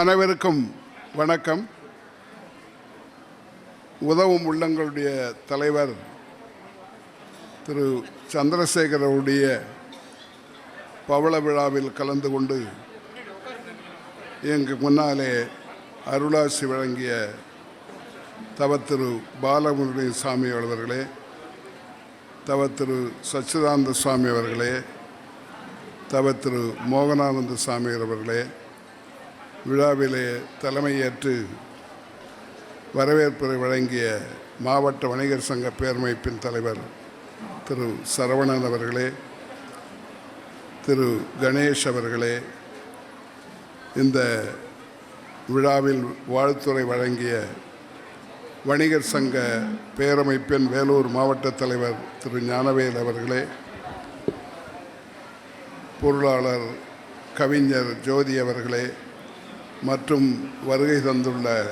அனைவருக்கும் வணக்கம். உதவும் உள்ளங்களுடைய தலைவர் திரு சந்திரசேகரவுடைய பவள விழாவில் கலந்து கொண்டு எங்கு முன்னாலே அருளாசி வழங்கிய தவத்திரு பாலமுருகன் சாமி அவர்களே தவத்திரு சச்சிதானந்த சுவாமி அவர்களே தவத்திரு மோகனானந்த சாமி அவர்களே விழாவிலே தலைமையேற்று வரவேற்புரை வழங்கிய மாவட்ட வணிகர் சங்க பேரமைப்பின் தலைவர் திரு சரவணன் அவர்களே திரு கணேஷ் அவர்களே இந்த விழாவில் வாழ்த்துறை வழங்கிய வணிகர் சங்க பேரமைப்பின் வேலூர் மாவட்ட தலைவர் திரு ஞானவேல் அவர்களே பொருளாளர் கவிஞர் ஜோதி அவர்களே மற்றும் வருகை தந்துள்ள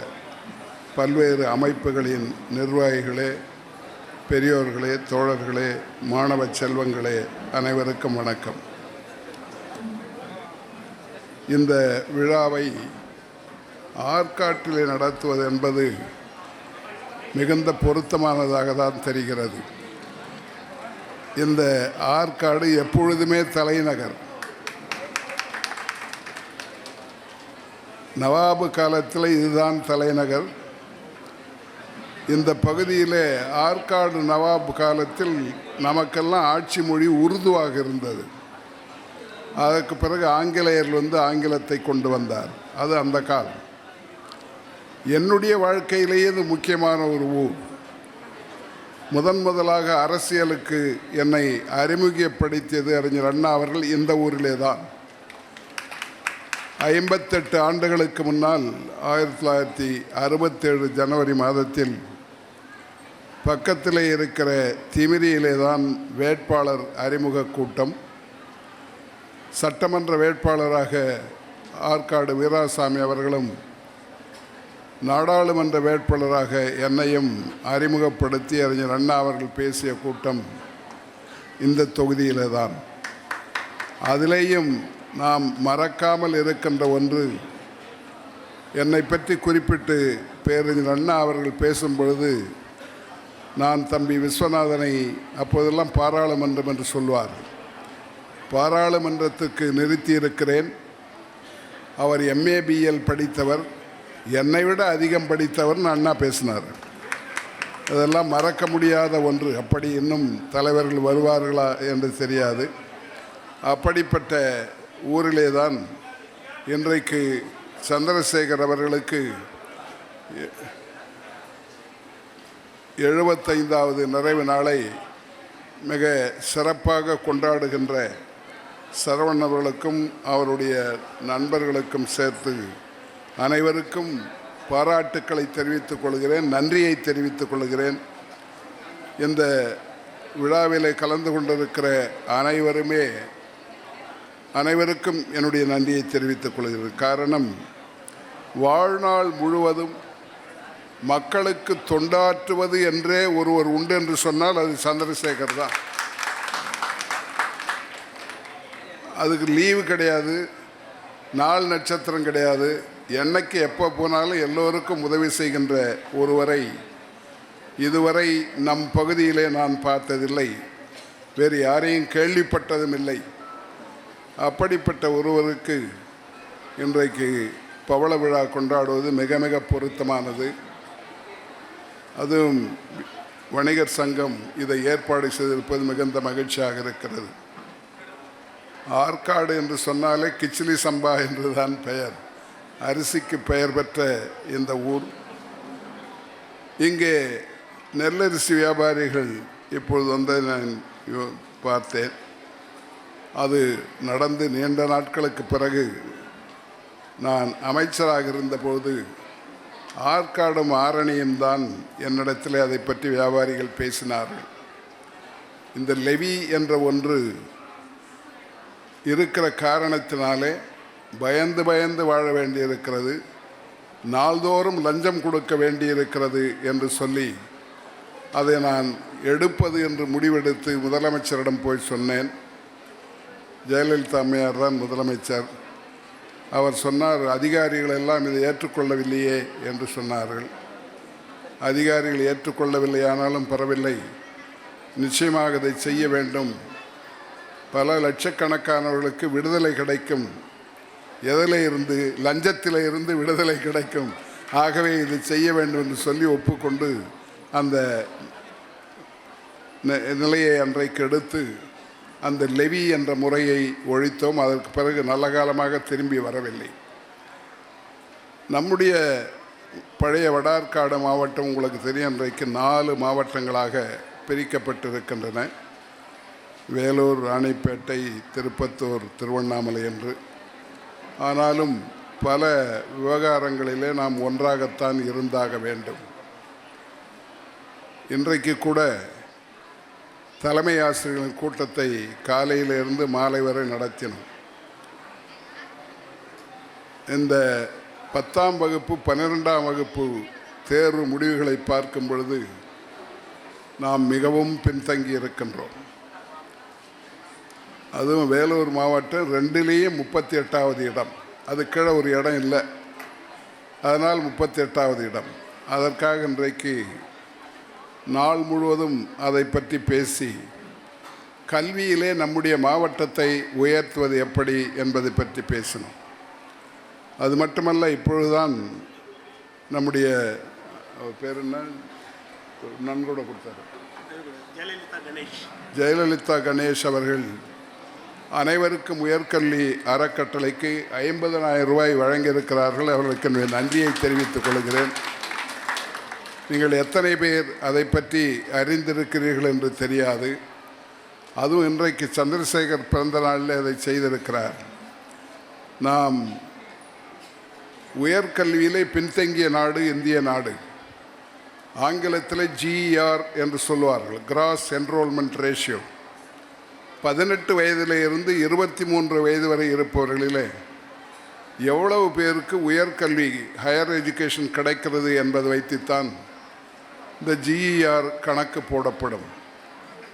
பல்வேறு அமைப்புகளின் நிர்வாகிகளே பெரியோர்களே தோழர்களே மாணவ செல்வங்களே அனைவருக்கும் வணக்கம். இந்த விழாவை ஆற்காட்டிலே நடத்துவது என்பது மிகுந்த பொருத்தமானதாக தான் தெரிகிறது. இந்த ஆற்காடு எப்பொழுதுமே தலைநகர். நவாபு காலத்தில் இதுதான் தலைநகர். இந்த பகுதியிலே ஆற்காடு நவாப் காலத்தில் நமக்கெல்லாம் ஆட்சி மொழி உருதுவாக இருந்தது. அதற்கு பிறகு ஆங்கிலேயர் வந்து ஆங்கிலத்தை கொண்டு வந்தார். அது அந்த காலம். என்னுடைய வாழ்க்கையிலேயே இது முக்கியமான ஒரு ஊர். முதன் முதலாக அரசியலுக்கு என்னை அறிமுகப்படுத்தியது அறிஞர் அண்ணா அவர்கள் இந்த ஊரிலே தான் ஐம்பத்தெட்டு ஆண்டுகளுக்கு முன்னால் ஆயிரத்தி தொள்ளாயிரத்தி அறுபத்தேழு ஜனவரி மாதத்தில் பக்கத்தில் இருக்கிற திமிரியிலே தான் வேட்பாளர் அறிமுக கூட்டம். சட்டமன்ற வேட்பாளராக ஆற்காடு வீராசாமி அவர்களும் நாடாளுமன்ற வேட்பாளராக என்னையும் அறிமுகப்படுத்தி அறிஞர் அண்ணா அவர்கள் பேசிய கூட்டம் இந்த தொகுதியிலே தான். அதிலேயும் நாம் மறக்காமல் இருக்கின்ற ஒன்று என்னை பற்றி குறிப்பிட்டு பேரறிஞர் அண்ணா அவர்கள் பேசும் பொழுது நான் தம்பி விஸ்வநாதனை அப்போதெல்லாம் பாராளுமன்றம் என்று சொல்வார். பாராளுமன்றத்துக்கு நிறுத்தியிருக்கிறேன். அவர் எம்ஏபிஎல் படித்தவர் என்னை விட அதிகம் படித்தவர்னு அண்ணா பேசினார். அதெல்லாம் மறக்க முடியாத ஒன்று. அப்படி இன்னும் தலைவர்கள் வருவார்களா என்று தெரியாது. அப்படிப்பட்ட ஊரிலே தான் இன்றைக்கு சந்திரசேகர் அவர்களுக்கு எழுபத்தைந்தாவது நிறைவு நாளை மிக சிறப்பாக கொண்டாடுகின்ற சரவணன் அவர்களுக்கும் அவருடைய நண்பர்களுக்கும் சேர்த்து அனைவருக்கும் பாராட்டுக்களை தெரிவித்துக் கொள்கிறேன் நன்றியை தெரிவித்துக் கொள்கிறேன். இந்த விழாவிலே கலந்து கொண்டிருக்கிற அனைவருமே அனைவருக்கும் என்னுடைய நன்றியை தெரிவித்துக் கொள்கிறது காரணம் வாழ்நாள் முழுவதும் மக்களுக்கு தொண்டாற்றுவது என்றே ஒருவர் உண்டு என்று சொன்னால் அது சந்திரசேகர் தான். அதுக்கு லீவு கிடையாது நாள் நட்சத்திரம் கிடையாது. என்னைக்கு எப்போ போனாலும் எல்லோருக்கும் உதவி செய்கின்ற ஒருவரை இதுவரை நம் பகுதியிலே நான் பார்த்ததில்லை. வேறு யாரையும் கேள்விப்பட்டதும் இல்லை. அப்படிப்பட்ட ஒருவருக்கு இன்றைக்கு பவள விழா கொண்டாடுவது மிக மிக பொருத்தமானது. அதுவும் வணிகர் சங்கம் இதை ஏற்பாடு செய்திருப்பது மிகுந்த மகிழ்ச்சியாக இருக்கிறது. ஆற்காடு என்று சொன்னாலே கிச்சிலி சம்பா என்றுதான் பெயர். அரிசிக்கு பெயர் பெற்ற இந்த ஊர். இங்கே நெல்லரிசி வியாபாரிகள் இப்பொழுது வந்து நான் யோ- பார்த்தேன். அது நடந்து நீண்ட நாட்களுக்கு பிறகு நான் அமைச்சராக இருந்தபோது ஆற்காடும் ஆரணியும் தான் என்னிடத்தில் அதை பற்றி வியாபாரிகள் பேசினார்கள். இந்த லெவி என்ற ஒன்று இருக்கிற காரணத்தினாலே பயந்து பயந்து வாழ வேண்டியிருக்கிறது நாள்தோறும் லஞ்சம் கொடுக்க வேண்டியிருக்கிறது என்று சொல்லி அதை நான் எடுப்பது என்று முடிவெடுத்து முதலமைச்சரிடம் போய் சொன்னேன். ஜெயலலிதா அம்மையார் தான் முதலமைச்சர். அவர் சொன்னார் அதிகாரிகள் எல்லாம் இதை ஏற்றுக்கொள்ளவில்லையே என்று சொன்னார்கள். அதிகாரிகள் ஏற்றுக்கொள்ளவில்லை ஆனாலும் பரவில்லை. நிச்சயமாக இதை செய்ய வேண்டும். பல லட்சக்கணக்கானவர்களுக்கு விடுதலை கிடைக்கும். எதில் இருந்து லஞ்சத்தில் இருந்து விடுதலை கிடைக்கும். ஆகவே இது செய்ய வேண்டும் என்று சொல்லி ஒப்புக்கொண்டு அந்த நிலையை அன்றைக்கு எடுத்து அந்த லெவி என்ற முறையை ஒழித்தோம். அதற்கு பிறகு நல்ல காலமாக திரும்பி வரவில்லை. நம்முடைய பழைய வடார்காடு மாவட்டம் உங்களுக்கு தெரியும். இன்றைக்கு நாலு மாவட்டங்களாக பிரிக்கப்பட்டிருக்கின்றன. வேலூர் ராணிப்பேட்டை திருப்பத்தூர் திருவண்ணாமலை என்று. ஆனாலும் பல விவகாரங்களிலே நாம் ஒன்றாகத்தான் இருந்தாக வேண்டும். இன்றைக்கு கூட தலைமை ஆசிரியர்களின் கூட்டத்தை காலையிலிருந்து மாலை வரை நடத்தினோம். இந்த பத்தாம் வகுப்பு பன்னிரெண்டாம் வகுப்பு தேர்வு முடிவுகளை பார்க்கும் பொழுது நாம் மிகவும் பின்தங்கி இருக்கின்றோம். அதுவும் வேலூர் மாவட்டம் ரெண்டுலேயும் முப்பத்தி எட்டாவது இடம். அது கீழே ஒரு இடம் இல்லை. அதனால் முப்பத்தி எட்டாவது இடம். அதற்காக இன்றைக்கு நாள் முழுவதும் அதை பற்றி பேசி கல்வியிலே நம்முடைய மாவட்டத்தை உயர்த்துவது எப்படி என்பதை பற்றி பேசினோம். அது மட்டுமல்ல இப்பொழுதுதான் நம்முடைய பேர் என்ன? நன்கூட கொடுத்தாரு. ஜெயலலிதா கணேஷ். ஜெயலலிதா கணேஷ் அவர்கள் அனைவருக்கும் உயர்கல்வி அறக்கட்டளைக்கு ஐம்பதனாயிரம் ரூபாய் வழங்கியிருக்கிறார்கள். அவர்களுக்கு என்னுடைய நன்றியை தெரிவித்துக் கொள்கிறேன். நீங்கள் எத்தனை பேர் அதை பற்றி அறிந்திருக்கிறீர்கள் என்று தெரியாது. அதுவும் இன்றைக்கு சந்திரசேகர் பிறந்த நாளில் அதை செய்திருக்கிறார். நாம் உயர்கல்வியிலே பின்தங்கிய நாடு இந்திய நாடு. ஆங்கிலத்தில் ஜிஇஆர் என்று சொல்லுவார்கள் கிராஸ் என்ரோல்மெண்ட் ரேஷியோ பதினெட்டு வயதிலிருந்து இருபத்தி மூன்று வயது வரை இருப்பவர்களிலே எவ்வளவு பேருக்கு உயர்கல்வி ஹையர் எஜுகேஷன் கிடைக்கிறது என்பதை வைத்துத்தான் இந்த ஜிஇஆர் கணக்கு போடப்படும்.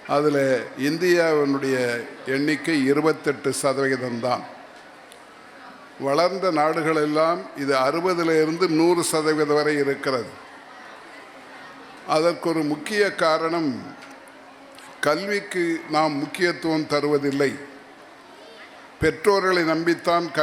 அதில் இந்தியாவினுடைய எண்ணிக்கை இருபத்தெட்டு சதவிகிதம்தான் வளர்ந்த நாடுகளெல்லாம் இது அறுபதுலேருந்து நூறு சதவீதம் வரை இருக்கிறது. அதற்கு ஒரு முக்கிய காரணம் கல்விக்கு நாம் முக்கியத்துவம் தருவதில்லை. பெற்றோர்களை நம்பித்தான் கல்வி